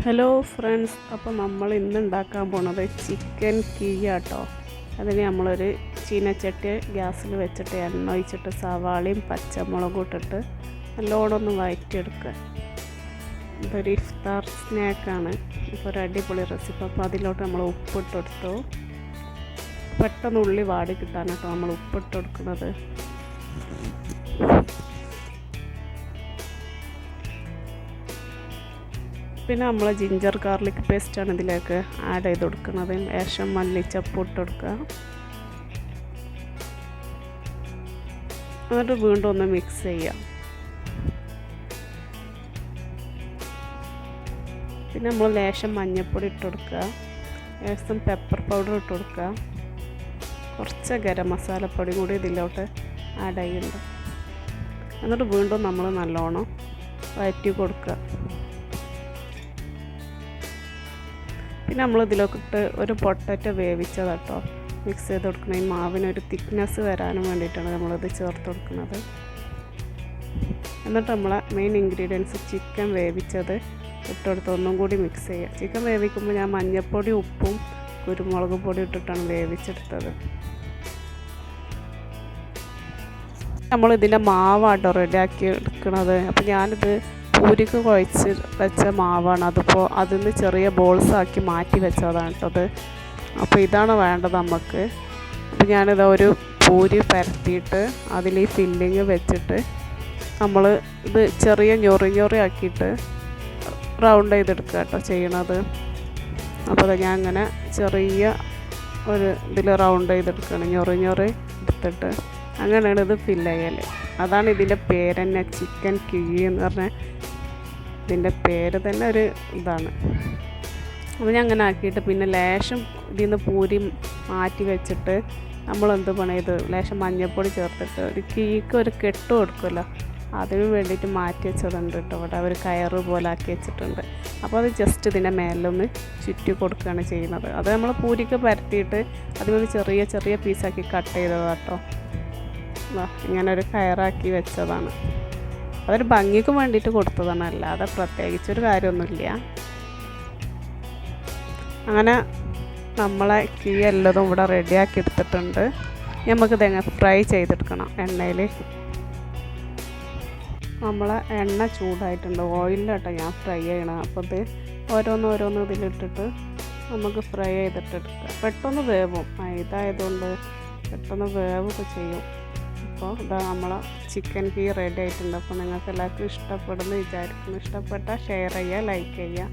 Hello friends അപ്പോൾ നമ്മൾ ഇന്ന് ഉണ്ടാക്കാൻ പോണത് ചിക്കൻ കീയാട്ടോ. അതിന് നമ്മളൊരു ചീനച്ചട്ടി ഗ്യാസിൽ വെച്ചിട്ട് എണ്ണ ഒഴിച്ചിട്ട് സവാളയും പച്ചമുളകും ഇട്ടിട്ട് നല്ലോണം ഒന്ന് വഴറ്റിയെടുക്കുക ഇതൊരു ഇഫ്താർ സ്നാക്കാണ് ഇപ്പോൾ ഒരു അടിപൊളി റെസിപ്പി അപ്പോൾ അതിലോട്ട് നമ്മൾ ഉപ്പിട്ടെടുത്തു പെട്ടെന്ന് ഉള്ളി വാടി കിട്ടാനാട്ടോ നമ്മൾ ഉപ്പിട്ട് പിന്നെ നമ്മൾ ജിഞ്ചർ ഗാർലിക് പേസ്റ്റാണ് ഇതിലേക്ക് ആഡ് ചെയ്ത് കൊടുക്കുന്നത് ശേഷം മല്ലിച്ചപ്പ് ഇട്ട് കൊടുക്കുക എന്നിട്ട് വീണ്ടും ഒന്ന് മിക്സ് ചെയ്യാം. പിന്നെ നമ്മൾ ലേശം മഞ്ഞൾപ്പൊടി ഇട്ട് കൊടുക്കുക ലേശം പെപ്പർ പൗഡർ ഇട്ട് കൊടുക്കുക കുറച്ച് ഗരം മസാലപ്പൊടി കൂടി ഇതിലോട്ട് ആഡ് ചെയ്യുന്നുണ്ട്. എന്നിട്ട് വീണ്ടും നമ്മൾ നല്ലോണം വഴറ്റി കൊടുക്കുക പിന്നെ നമ്മൾ ഇതിലൊക്കെ ഇട്ട് ഒരു പൊട്ടറ്റോ വേവിച്ചത് കേട്ടോ മിക്സ് ചെയ്ത് കൊടുക്കുന്ന ഈ മാവിനൊരു തിക്നെസ് വരാനും വേണ്ടിയിട്ടാണ് നമ്മളിത് ചേർത്ത് കൊടുക്കുന്നത്. എന്നിട്ട് നമ്മളെ മെയിൻ ഇൻഗ്രീഡിയൻസ് ചിക്കൻ വേവിച്ചത് ഇട്ടെടുത്ത് ഒന്നും കൂടി മിക്സ് ചെയ്യുക ചിക്കൻ വേവിക്കുമ്പോൾ ഞാൻ മഞ്ഞൾപ്പൊടി ഉപ്പും കുരുമുളക് പൊടി ഇട്ടിട്ടാണ് വേവിച്ചെടുത്തത്. നമ്മൾ ഇതിന്റെ മാവാട്ടോ റെഡിയാക്കി എടുക്കുന്നത് അപ്പോൾ ഞാനിത് പൂരിക്ക് കുഴച്ച് വെച്ച മാവാണ്. അതിപ്പോൾ അതിൽ നിന്ന് ചെറിയ ബോൾസാക്കി മാറ്റി വെച്ചതാണ് കേട്ടത് അപ്പോൾ ഇതാണ് വേണ്ടത് നമുക്ക് അപ്പോൾ ഞാനിത് ഒരു പൂരി പരത്തിയിട്ട് അതിൽ ഈ ഫില്ലിങ് വെച്ചിട്ട് നമ്മൾ ഇത് ചെറിയ ഞൊറി ഞൊറി ആക്കിയിട്ട് റൗണ്ട് ചെയ്തെടുക്കുക കേട്ടോ ചെയ്യണത്. അപ്പോൾ ഞാൻ അങ്ങനെ ചെറിയ ഒരു ഇതിൽ റൗണ്ട് ചെയ്തെടുക്കുകയാണ് ഞൊറി ഞൊറി എടുത്തിട്ട് അങ്ങനെയാണ് ഇത് ഫില്ല് ചെയ്യൽ അതാണ് ഇതിന്റെ പേര് ചിക്കൻ കിഴി എന്ന് പറഞ്ഞാൽ ഇതിന്റെ പേര് തന്നെ ഒരു ഇതാണ്. അപ്പോൾ ഞാൻ അങ്ങനെ ആക്കിയിട്ട് പിന്നെ ലേശം ഇതിൽ നിന്ന് പൂരി മാറ്റി വെച്ചിട്ട് നമ്മൾ എന്ത് പണിയത് ലേശം മഞ്ഞൾപ്പൊടി ചേർത്തിട്ട് ഒരു കീക്ക് ഒരു കെട്ട് കൊടുക്കുമല്ലോ അതിന് വേണ്ടിയിട്ട് മാറ്റി വെച്ചതുണ്ട് കേട്ടോ. അവിടെ അവർ കയറ് പോലെ ആക്കി വെച്ചിട്ടുണ്ട്. അപ്പോൾ അത് ജസ്റ്റ് ഇതിന്റെ മേലൊന്ന് ചുറ്റി കൊടുക്കുകയാണ് ചെയ്യുന്നത്. അത് നമ്മൾ പൂരിക്ക് പരത്തിയിട്ട് അതിനൊരു ചെറിയ ചെറിയ പീസാക്കി കട്ട് ചെയ്തതാണ് കേട്ടോ ഇങ്ങനെ ഒരു കയറാക്കി വെച്ചതാണ്. അതൊരു ഭംഗിക്ക് വേണ്ടിയിട്ട് കൊടുത്തതാണ്. അല്ലാതെ പ്രത്യേകിച്ചൊരു കാര്യമൊന്നുമില്ല. അങ്ങനെ നമ്മളെ കീ എല്ലതും ഇവിടെ റെഡിയാക്കി എടുത്തിട്ടുണ്ട്. നമുക്ക് ഇതെങ്ങനെ ഫ്രൈ ചെയ്തെടുക്കണം എണ്ണയിൽ നമ്മളെ എണ്ണ ചൂടായിട്ടുണ്ട്. ഓയിലിലട്ടോ ഞാൻ ഫ്രൈ ചെയ്യണം. അപ്പോൾ ഇത് ഓരോന്ന് ഓരോന്ന് ഇതിലിട്ടിട്ട് നമുക്ക് ഫ്രൈ ചെയ്തിട്ടെടുക്കാം പെട്ടെന്ന് വേവും. ഇതായതുകൊണ്ട് പെട്ടെന്ന് വേവൊക്കെ ചെയ്യും. അപ്പോൾ ഇതാ നമ്മളെ ചിക്കൻ കീ റെഡി ആയിട്ടുണ്ട്. അപ്പോൾ നിങ്ങൾക്ക് എല്ലാവർക്കും ഇഷ്ടപ്പെടുന്നു വിചാരിക്കുന്നു. ഇഷ്ടപ്പെട്ടാൽ ഷെയർ ചെയ്യുക ലൈക്ക് ചെയ്യുക.